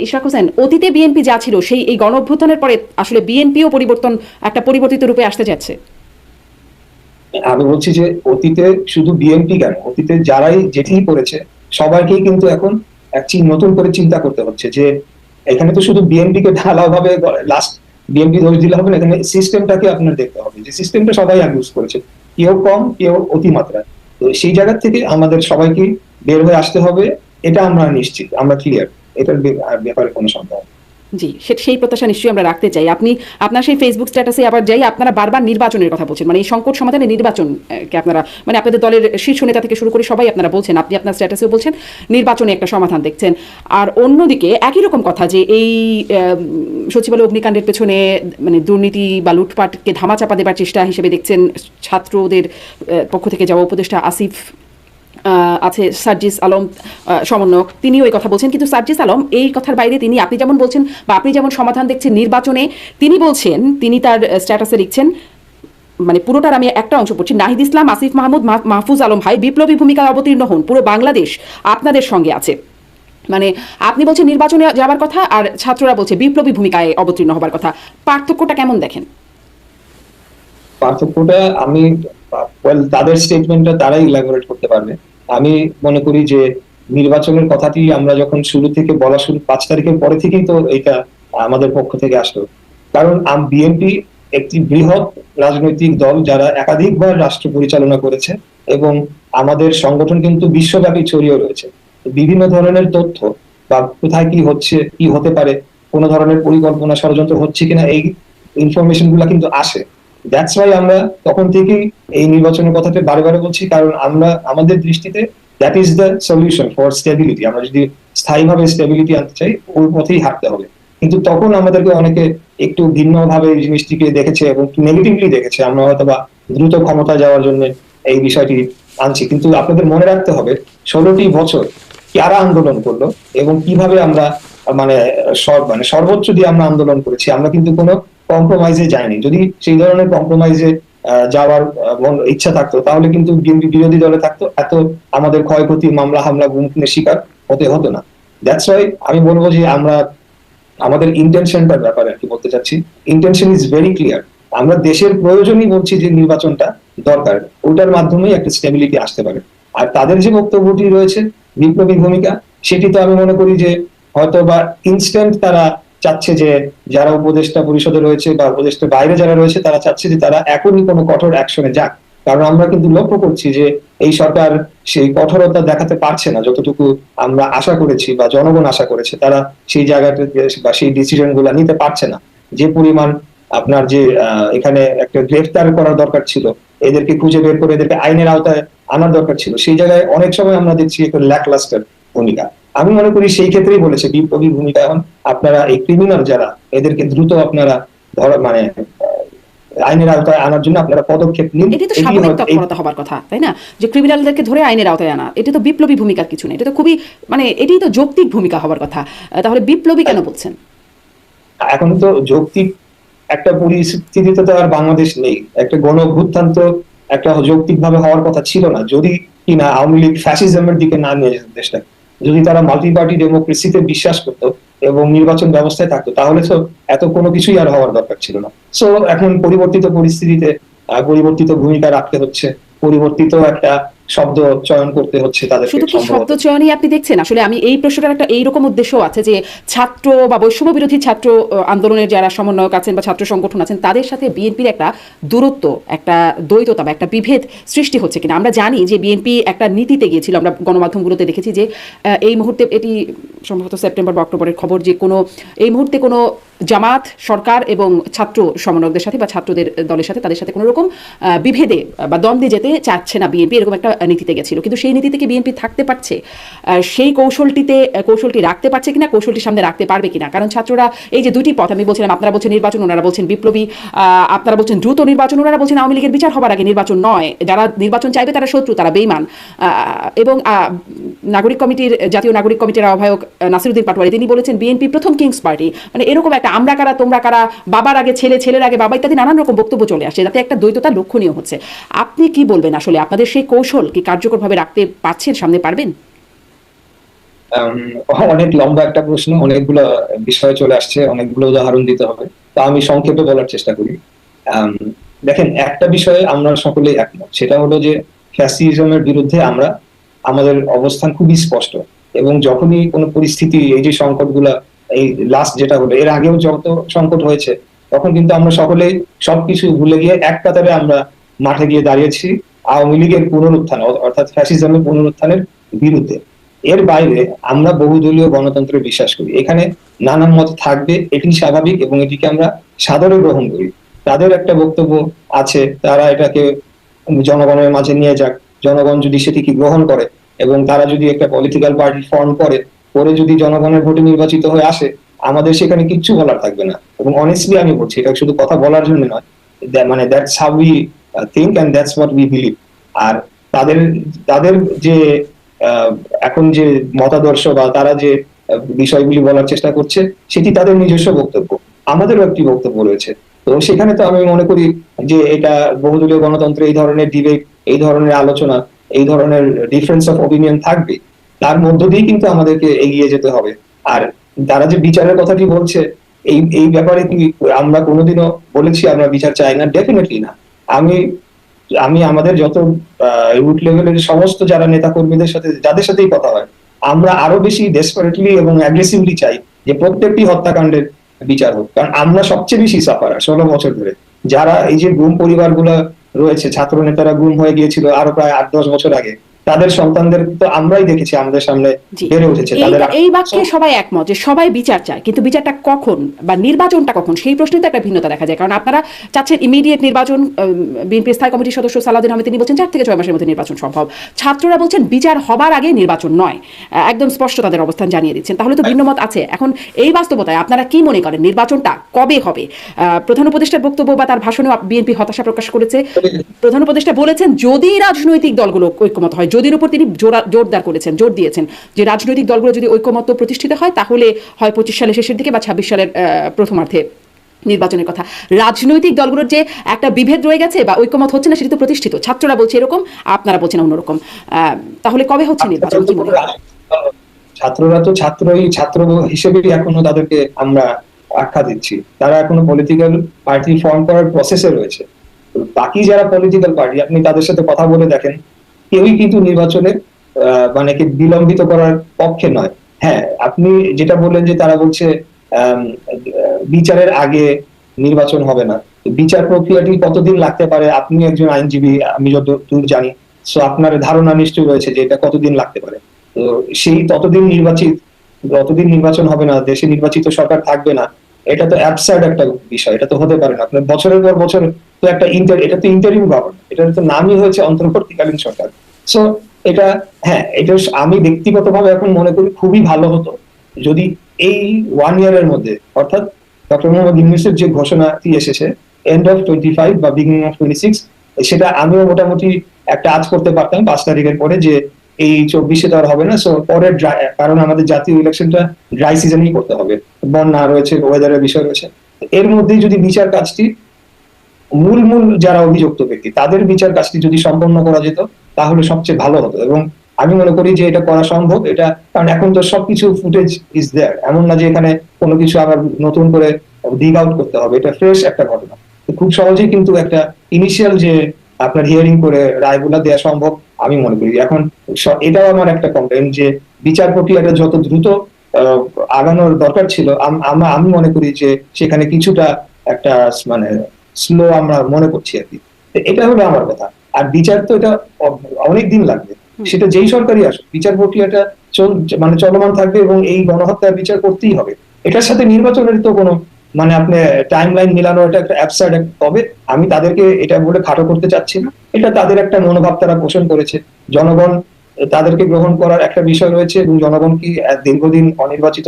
ইশরাক হোসেন, অতীতে বিএনপি যা ছিল, সেই এই গণ অভ্যুত্থানের পরে আসলে বিএনপিও পরিবর্তন, একটা পরিবর্তিত রূপে আসতে যাচ্ছে? আমি বলছি যে অতীতে শুধু বিএনপি কেন, অতীতে যারাই যেটি করেছে, সবাইকেই কিন্তু এখন এক চি- নতুন করে চিন্তা করতে হচ্ছে যে এখানে তো শুধু বিএনপি কে ঢালাও ভাবে লাস্ট বিএনপি দোষ দিলে হবে না, এখানে সিস্টেমটাকে আপনার দেখতে হবে যে সিস্টেমটা সবাই ইউজ করেছে, কেউ কম, কেউ অতিমাত্রায়। তো সেই জায়গা থেকে আমাদের সবাইকে বের হয়ে আসতে হবে, এটা আমরা নিশ্চিত, আমরা ক্লিয়ার এটার ব্যাপারে কোনো সন্দেহ। জি সেই প্রত্যাশা নিশ্চয়ই আমরা রাখতে চাই। আপনি আপনার সেই ফেসবুক স্ট্যাটাসে আবার যাই আপনারা বারবার নির্বাচনের কথা বলছেন। মানে এই সংকট সমাধানে নির্বাচন আহ, কে আপনারা মানে আপনাদের দলের শীর্ষ নেতা থেকে শুরু করে সবাই আপনারা বলছেন আপনি আপনার স্ট্যাটাসেও বলছেন নির্বাচনে একটা সমাধান দেখছেন। আর অন্যদিকে একই রকম কথা যে এই সচিবালয় অগ্নিকাণ্ডের পেছনে মানে দুর্নীতি বা লুটপাটকে ধামাচাপা দেবার চেষ্টা হিসেবে দেখছেন ছাত্রদের পক্ষ থেকে যাওয়া উপদেষ্টা আসিফ আছে সার্জিস আলম সমন্বয়ক। তিনিও এই কথা বলছেন, কিন্তু সার্জিস আলম এই কথার বাইরে তিনি, আপনি যেমন বলছেন বা আপনি যেমন সমাধান দেখছেন নির্বাচনে, তিনি বলছেন, তিনি তার স্ট্যাটাসে লিখছেন মানে পুরোটার আমি একটা অংশ পড়ছি, নাহিদ ইসলাম, আসিফ মাহমুদ মাহফুজ আলম ভাই বিপ্লবী ভূমিকায় অবতীর্ণ হন, পুরো বাংলাদেশ আপনাদের সঙ্গে আছে। মানে আপনি বলছেন নির্বাচনে যাবার কথা, আর ছাত্ররা বলছে বিপ্লবী ভূমিকায় অবতীর্ণ হবার কথা। পার্থক্যটা কেমন দেখেন? পার্থক্যটা আমি তাদের স্টেটমেন্টটা তারাই ইলাবোরেট করতে পারবে। আমি মনে করি যে নির্বাচনের কথাটি আমরা যখন শুরু থেকে বলা শুরু, পাঁচ তারিখের পরে থেকেই তো এটা আমাদের পক্ষ থেকে আসলো। কারণ বিএনপি একটি বৃহৎ রাজনৈতিক দল যারা একাধিকবার রাষ্ট্র পরিচালনা করেছে এবং আমাদের সংগঠন কিন্তু বিশ্বব্যাপী ছড়িয়ে রয়েছে। বিভিন্ন ধরনের তথ্য বা কোথায় কি হচ্ছে, কি হতে পারে, কোন ধরনের পরিকল্পনা ষড়যন্ত্র হচ্ছে কিনা, এই ইনফরমেশনগুলা কিন্তু আসে। দ্যাটস ওয়াই আমরা তখন থেকেই এই নির্বাচনের কথাটা বারে বারে বলছি, কারণ আমরা, আমাদের দৃষ্টিতে that is the solution for stability আমরা যদি স্থায়ীভাবে স্টেবিলিটি আনতে চাই, ওর পথেই হাঁটতে হবে। কিন্তু তখন আমাদেরকে অনেকে একটু ভিন্নভাবে এই জিনিসটিকে দেখেছে এবং নেগেটিভলি দেখেছে। আমরা হয়তো বা দ্রুত ক্ষমতা যাওয়ার জন্য এই বিষয়টি আনছি। কিন্তু আপনাদের মনে রাখতে হবে, ষোলোটি বছর কারা আন্দোলন করল এবং কীভাবে আমরা মানে মানে সর্বোচ্চ দিয়ে আমরা আন্দোলন করেছি। আমরা কিন্তু কোনো কম্প্রোমাইজে যাইনি। যদি সেই ধরনের কম্প্রোমাইজে যাওয়ার ইচ্ছা থাকতো, তাহলে কিন্তু বিএনপি বিরোধী দলে থাকতো। এত আমাদের ক্ষয়ক্ষতি, মামলা, হামলা গুমখুনের শিকার হতে হতো না। দ্যাটস ওয়াই আমি বলব যে আমরা, আমাদের ইন্টেনশনটার ব্যাপারে আর কি বলতে চাচ্ছি। ইন্টেনশন ইজ ভেরি ক্লিয়ার আমরা দেশের প্রয়োজনই বলছি যে নির্বাচনটা দরকার। ওটার মাধ্যমেই একটা স্টেবিলিটি আসতে পারে। আর তাদের যে বক্তব্যটি রয়েছে, বিপ্লবী ভূমিকা, সেটি তো আমি মনে করি যে হয়তো বা ইনস্ট্যান্ট তারা চাচ্ছে যে যারা উপদেষ্টা পরিষদে রয়েছে বা উপদেষ্টা বাইরে যারা রয়েছে, তারা চাচ্ছে যে তারা এখনই কোনো কঠোর অ্যাকশনে যাক। কারণ আমরা কিন্তু লক্ষ্য করছি যে এই সরকার সেই কঠোরতা দেখাতে পারছে না, যতটুকু আমরা আশা করেছি বা জনগণ আশা করেছে, তারা সেই জায়গাতে বা সেই ডিসিশনগুলা নিতে পারছে না। যে পরিমাণ আপনার যে এখানে একটা গ্রেফতার করার দরকার ছিল, এদেরকে খুঁজে বের করে এদেরকে আইনের আওতায় আনার দরকার ছিল, সেই জায়গায় অনেক সময় আমরা দেখছি একটা ল্যাকলাস্টার ভূমিকা। আমি মনে করি সেই ক্ষেত্রেই বলেছে বিপ্লবী ভূমিকা এখন আপনারা এই ক্রিমিনাল যারা এদেরকে দ্রুত আপনারা ধর মানে আইনের আওতায় আনার জন্য আপনারা পদক্ষেপ নিন। এটি তো স্বাভাবিক তৎপরতা হবার কথা তাই না? যে ক্রিমিনালদেরকে ধরে আইনের আওতায় আনা এটি তো বিপ্লবী ভূমিকার কিছু নেই এটা তো খুবই মানে এটাই তো যৌক্তিক ভূমিকা হবার কথা। তাহলে বিপ্লবী কেন বলছেন? এখন তো যৌক্তিক একটা পরিস্থিতিতে তো আর বাংলাদেশ নেই। একটা গণ অভ্যুত্থান তো একটা যৌক্তিক ভাবে হওয়ার কথা ছিল না। যদি কিনা আওয়ামী লীগ ফ্যাসিজমের দিকে না নিয়ে যেত দেশটা যদি তারা মাল্টি পার্টি ডেমোক্রেসিতে বিশ্বাস করতো এবং নির্বাচন ব্যবস্থায় থাকতো, তাহলে তো এত কোনো কিছুই আর হওয়ার দরকার ছিল না। সো এখন পরিবর্তিত পরিস্থিতিতে পরিবর্তিত ভূমিকা রাখতে হচ্ছে। পরিবর্তিত একটা শব্দ চয়ন করতে হচ্ছে তাদেরকে শুধু কি শব্দ চয়নই আপনি দেখছেন? আসলে আমি এই প্রশ্নটার একটা এইরকম উদ্দেশ্য আছে যে ছাত্র বা বৈষম্য বিরোধী ছাত্র আন্দোলনের যারা সমন্বয়ক আছেন বা ছাত্র সংগঠন আছেন তাদের সাথে বিএনপির একটা দূরত্ব একটা দ্বৈততা বা একটা বিভেদ সৃষ্টি হচ্ছে কিনা? আমরা জানি যে বিএনপি একটা নীতিতে গিয়েছিল আমরা গণমাধ্যমগুলোতে দেখেছি যে এই মুহূর্তে এটি সম্ভবত সেপ্টেম্বর বা অক্টোবরের খবর যে কোনো এই মুহূর্তে কোনো জামাত সরকার এবং ছাত্র সমন্বয়কদের সাথে বা ছাত্রদের দলের সাথে তাদের সাথে কোনো রকম বিভেদে বা দ্বন্দ্বে যেতে চাচ্ছে না বিএনপি এরকম একটা নীতিতে গেছিল। কিন্তু সেই নীতি থেকে বিএনপি থাকতে পারছে? সেই কৌশলটিতে কৌশলটি রাখতে পারছে কিনা কৌশলটি সামনে রাখতে পারবে কিনা? কারণ ছাত্ররা এই যে দুটি পথ আমি বলছিলাম আপনারা বলছেন নির্বাচন ওনারা বলছেন বিপ্লবী আপনারা বলছেন দ্রুত নির্বাচন ওনারা বলছেন আওয়ামী লীগের বিচার হবার আগে নির্বাচন নয়। যারা নির্বাচন চাইবে তারা শত্রু তারা বেইমান এবং নাগরিক কমিটির জাতীয় নাগরিক কমিটির আহ্বায়ক আহ, নাসিরুদ্দিন পাটোয়ারি তিনি বলেছেন বিএনপি প্রথম কিংস পার্টি। মানে এরকম একটা আমরা কারা, তোমরা কারা, বাবার আগে, ছেলে, ছেলের আগে, বাবা ইত্যাদি নানান রকম বক্তব্য চলে আসে যাতে একটা দ্বৈততা লক্ষণীয় হচ্ছে। আপনি কি বলবেন আসলে? আপনাদের সেই কৌশল কি কার্যকরভাবে রাখতে পারছেন, সামনে পারবেন? অনেক লম্বা একটা প্রশ্ন, অনেকগুলো বিষয় চলে আসছে, অনেকগুলো উদাহরণ দিতে হবে। তা আমি সংক্ষেপে বলার চেষ্টা করি। দেখেন, একটা বিষয়ে আমরা সকলেই একমত। সেটা হলো যে, ফ্যাসিজমের বিরুদ্ধে আমরা, আমাদের অবস্থান খুবই স্পষ্ট। এবং যখনই কোনো পরিস্থিতি, এই যে সংকটগুলা এই লাস্ট যেটা হলো, এর আগেও যত সংকট হয়েছে, তখন কিন্তু আমরা সকলেই সবকিছু ভুলে গিয়ে এক কাতারে আমরা মাঠে গিয়ে দাঁড়িয়েছি আওয়ামী লীগের পুনরুত্থান অর্থাৎ ফ্যাসিজমের পুনরুত্থানের বিরুদ্ধে। এর বাইরে আমরা বহুদলীয় গণতন্ত্রে বিশ্বাস করি। এখানে নানান মত থাকবে এটি স্বাভাবিক এবং এটিকে আমরা সাদরে গ্রহণ করি। তাদের একটা বক্তব্য আছে, তারা এটাকে জনগণের মাঝে নিয়ে যাক। জনগণ যদি সেটিকে গ্রহণ করে এবং তারা যদি একটা পলিটিক্যাল পার্টি ফর্ম করে করে যদি জনগণের ভোটে নির্বাচিত হয়ে আসে আমাদের সেখানে কিচ্ছু বলার থাকবে না। এবং অনেস্টলি আমি বলছি এটা শুধু কথা বলার জন্য নয় মানে that's how we think and that's what we believe আর তাদের তাদের যে আহ, এখন যে মতাদর্শ বা তারা যে বিষয়গুলি বলার চেষ্টা করছে সেটি তাদের নিজস্ব বক্তব্য আমাদেরও একটি বক্তব্য রয়েছে। তো সেখানে তো আমি মনে করি যে এটা বহুদলীয় গণতন্ত্রে এই ধরনের ডিবেট এই ধরনের আলোচনা এই ধরনের ডিফারেন্স অফ ওপিনিয়ন থাকবে তার মধ্য দিয়ে কিন্তু আমাদেরকে এগিয়ে যেতে হবে। আর তারা যে বিচারের কথাটি বলছে, এই এই ব্যাপারে কি আমরা কোনোদিনও বলেছি, আমরা বিচার চাই না? ডেফিনেটলি না। আমি আমি আমাদের যত রুট লেভেলের সমস্ত যারা নেতা কর্মীদের সাথে, যাদের সাথেই কথা হয়, আমরা আরও বেশি ডেসপারেটলি এবং অ্যাগ্রেসিভলি চাই যে প্রত্যেকটি হত্যাকাণ্ডের বিচার হোক। কারণ আমরা সবচেয়ে বেশি সাফার ষোলো বছর ধরে। যারা এই যে গুম পরিবারগুলো রয়েছে, ছাত্র নেতারা গুম হয়ে গিয়েছিল আরও প্রায় আট দশ বছর আগে তাদের সন্তানদের তো আমরাই দেখেছি আমাদের সামনে বেড়ে উঠেছে এই বাক্যে সবাই একমত যে সবাই বিচার চায় কিন্তু বিচারটা কখন বা নির্বাচনটা কখন সেই প্রশ্নে তো একটা ভিন্নতা দেখা যায়। কারণ আপনারা চাচ্ছেন ইমিডিয়েট নির্বাচন বিএনপি স্থায়ী কমিটির সদস্য সালাউদ্দিন আহমেদ তিনি বলছেন চার থেকে ছয় মাসের মধ্যে নির্বাচন সম্ভব। ছাত্ররা বলছেন বিচার হবার আগে নির্বাচন নয়। একদম স্পষ্ট তাদের অবস্থান জানিয়ে দিচ্ছেন। তাহলে তো ভিন্নমত আছে। এখন এই বাস্তবতায় আপনারা কি মনে করেন নির্বাচনটা কবে হবে? আহ, প্রধান উপদেষ্টার বক্তব্য বা তার ভাষণে বিএনপি হতাশা প্রকাশ করেছে। প্রধান উপদেষ্টা বলেছেন যদি রাজনৈতিক দলগুলো ঐক্যমত হয় যদির উপর তিনি জোরদার করেছেন জোর দিয়েছেন। যে রাজনৈতিক দলগুলো যদি ঐক্যমত প্রতিষ্ঠিত হয় তাহলে হয় পঁচিশ সালের শেষের দিকে বা ছাব্বিশ সালের প্রথমার্ধে নির্বাচনের কথা। রাজনৈতিক দলগুলোর যে একটা বিভেদ রয়ে গেছে বা ঐক্যমত হচ্ছে না সেটি তো প্রতিষ্ঠিত। ছাত্ররা বলছে এরকম আপনারা বলছেন অন্যরকম। তাহলে কবে হচ্ছে নির্বাচন? কি মনে ছাত্ররা তো ছাত্রই ছাত্র হিসেবেই এখনও তাদেরকে আমরা আখ্যা দিচ্ছি। তারা এখনও পলিটিক্যাল পার্টি ফর্ম করার প্রসেসে রয়েছে। বাকি যারা পলিটিক্যাল পার্টি আপনি তাদের সাথে কথা বলে দেখেন। কেউই কিন্তু নির্বাচনে আহ, মানে কি বিলম্বিত করার পক্ষে নয়। হ্যাঁ আপনি যেটা বললেন যে তারা বলছে বিচারের আগে নির্বাচন হবে না। বিচার প্রক্রিয়াটি কতদিন লাগতে পারে? আপনি একজন আইনজীবী আমি যতদূর জানি। সো আপনার ধারণা নিশ্চয়ই রয়েছে যে এটা কতদিন লাগতে পারে। তো সেই ততদিন নির্বাচিত ততদিন নির্বাচন হবে না দেশে নির্বাচিত সরকার থাকবে না এটা তো অ্যাবসার্ড একটা বিষয়, এটা তো হতে পারে না। আপনার বছরের পর বছর তো একটা ইন্টার এটা তো ইন্টারিম গভর্নমেন্ট এটার তো নামই হয়েছে অন্তর্বর্তীকালীন সরকার। সো এটা হ্যাঁ এটা আমি ব্যক্তিগতভাবে এখন মনে করি খুবই ভালো হতো। যদি এই ওয়ান ইয়ারের মধ্যে, অর্থাৎ ডক্টর মোহাম্মদ ইউনুসের যে ঘোষণাটি এসেছে এন্ড অফ টোয়েন্টি ফাইভ বা বিগিনিং অফ টোয়েন্টি সিক্স সেটা আমিও মোটামুটি একটা আজ করতে পারতাম পাঁচ তারিখের পরে যে এই চব্বিশে তো আর হবে না সো পরের কারণ আমাদের জাতীয় ইলেকশনটা ড্রাই সিজনেই করতে হবে। বন্যা রয়েছে ওয়েদারের বিষয় রয়েছে, এর মধ্যেই যদি বিচার কাজটি মূল মূল যারা অভিযুক্ত ব্যক্তি, তাদের বিচার কাজটি যদি সম্পন্ন করা যেত, তাহলে সবচেয়ে ভালো হতো। এবং আমি মনে করি যে এটা করা সম্ভব, এটা কারণ এখন তো সবকিছু ফুটেজ ইজ দেয়ার এমন না যে এখানে কোনো কিছু আবার নতুন করে ডিগ আউট করতে হবে, এটা ফ্রেশ একটা ঘটনা। খুব সহজেই কিন্তু একটা ইনিশিয়াল যে আপনার হিয়ারিং করে রায়গুলা দেওয়া সম্ভব, আমি মনে করি। এখন এটাও আমার একটা কমপ্লেন যে বিচার প্রক্রিয়াটা যত দ্রুত আগানোর দরকার ছিল। আমি মনে করি যে সেখানে কিছুটা একটা মানে স্লো আমরা মনে করছি আর কি। এটা হলো আমার কথা। আর বিচার তো এটা অনেক দিন লাগবে। সেটা যেই সরকারই আসুক বিচার প্রক্রিয়াটা চল মানে চলমান থাকবে এবং এই গণহত্যার বিচার করতেই হবে। এটার সাথে নির্বাচনের তো কোনো মানে আপনি টাইম লাইন মিলানো এটা একটা অ্যাবসার্ড তবে আমি তাদেরকে এটা বলে খাটো করতে চাচ্ছি না। এটা তাদের একটা মনোভাব তারা পোষণ করেছে। জনগণ তাদেরকে গ্রহণ করার একটা বিষয় রয়েছে এবং জনগণ কি দীর্ঘদিন অনির্বাচিত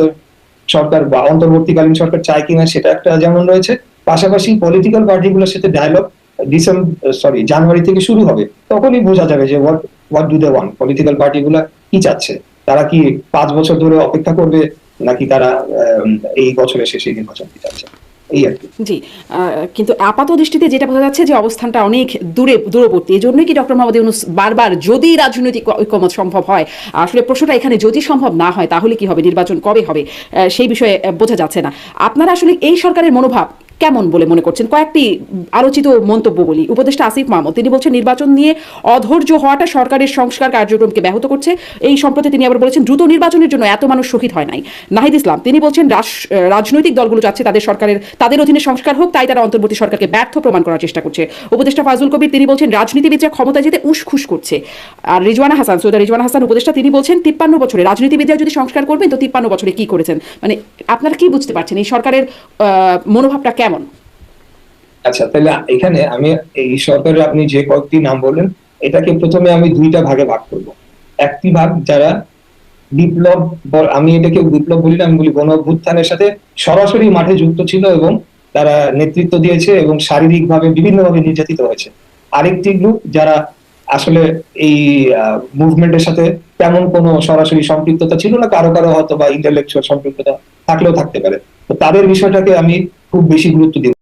সরকার বা অন্তর্বর্তীকালীন সরকার চায় কিনা সেটা একটা যেমন রয়েছে। পাশাপাশি পলিটিক্যাল পার্টিগুলোর সাথে ডায়লগ ডিসেম্বর সরি জানুয়ারি থেকে শুরু হবে। তখনই বোঝা যাবে যে what what do they want political পার্টিগুলো কি চাচ্ছে? তারা কি পাঁচ বছর ধরে অপেক্ষা করবে? নাকি তারা এই বছরের শেষে নির্বাচন দিতে চাচ্ছে? এই আর কি জি কিন্তু আপাত দৃষ্টিতে যেটা বোঝা যাচ্ছে যে অবস্থানটা অনেক দূরে, দূরবর্তী। এই জন্যই কি ডক্টর মোহাম্মদ ইউনুস বারবার যদি রাজনৈতিক ঐক্যমত সম্ভব হয়, আসলে প্রশ্নটা এখানে যদি সম্ভব না হয়, তাহলে কি হবে? নির্বাচন কবে হবে? সেই বিষয়ে বোঝা যাচ্ছে না। আপনারা আসলে এই সরকারের মনোভাব কেমন বলে মনে করছেন? কয়েকটি আলোচিত মন্তব্য বলি। উপদেষ্টা আসিফ মাহমুদ, তিনি বলছেন, নির্বাচন নিয়ে অধৈর্য হওয়াটা সরকারের সংস্কার কার্যক্রমকে ব্যাহত করছে। এই সম্প্রতি তিনি আবার বলেছেন, দ্রুত নির্বাচনের জন্য এত মানুষ শহীদ হয় নাই। নাহিদ ইসলাম, তিনি বলছেন রাজনৈতিক দলগুলো চাচ্ছে তাদের সরকারের, তাদের অধীনে সংস্কার হোক, তাই তারা অন্তর্বর্তী সরকারকে ব্যর্থ প্রমাণ করার চেষ্টা করছে। উপদেষ্টা ফাজুল কবির, তিনি বলছেন, রাজনীতিবিদরা ক্ষমতা যেতে উসখুস করছে। আর রিজওয়ানা হাসান, সৈয়দা রিজওয়ানা হাসান উপদেষ্টা, তিনি বলছেন, তিপ্পান্ন বছরে রাজনীতিবিদরা যদি সংস্কার করবেন, তো তিপ্পান্ন বছরে কি করেছেন? মানে আপনারা কি বুঝতে পারছেন? এই সরকারের মনোভাবটা কেমন? আচ্ছা তাহলে এখানে আমি এই সরকারের আপনি যে কয়েকটি নাম বললেন, এটাকে প্রথমে আমি দুইটা ভাগে ভাগ করব। একটি ভাগ যারা বিপ্লব আমি এটাকে বিপ্লব বলি না, আমি বলি গণ অভ্যুত্থানের সাথে সরাসরি মাঠে যুক্ত ছিল এবং তারা নেতৃত্ব দিয়েছে এবং শারীরিকভাবে বিভিন্নভাবে নির্যাতিত হয়েছে। আরেকটি গ্রুপ যারা আসলে এই মুভমেন্টের সাথে তেমন কোনো সরাসরি সম্পৃক্ততা ছিল না, কারও কারও হয়তো বা ইন্টালেকচুয়াল সম্পৃক্ততা থাকলেও থাকতে পারে। তো তাদের বিষয়টাকে আমি খুব বেশি গুরুত্ব দিই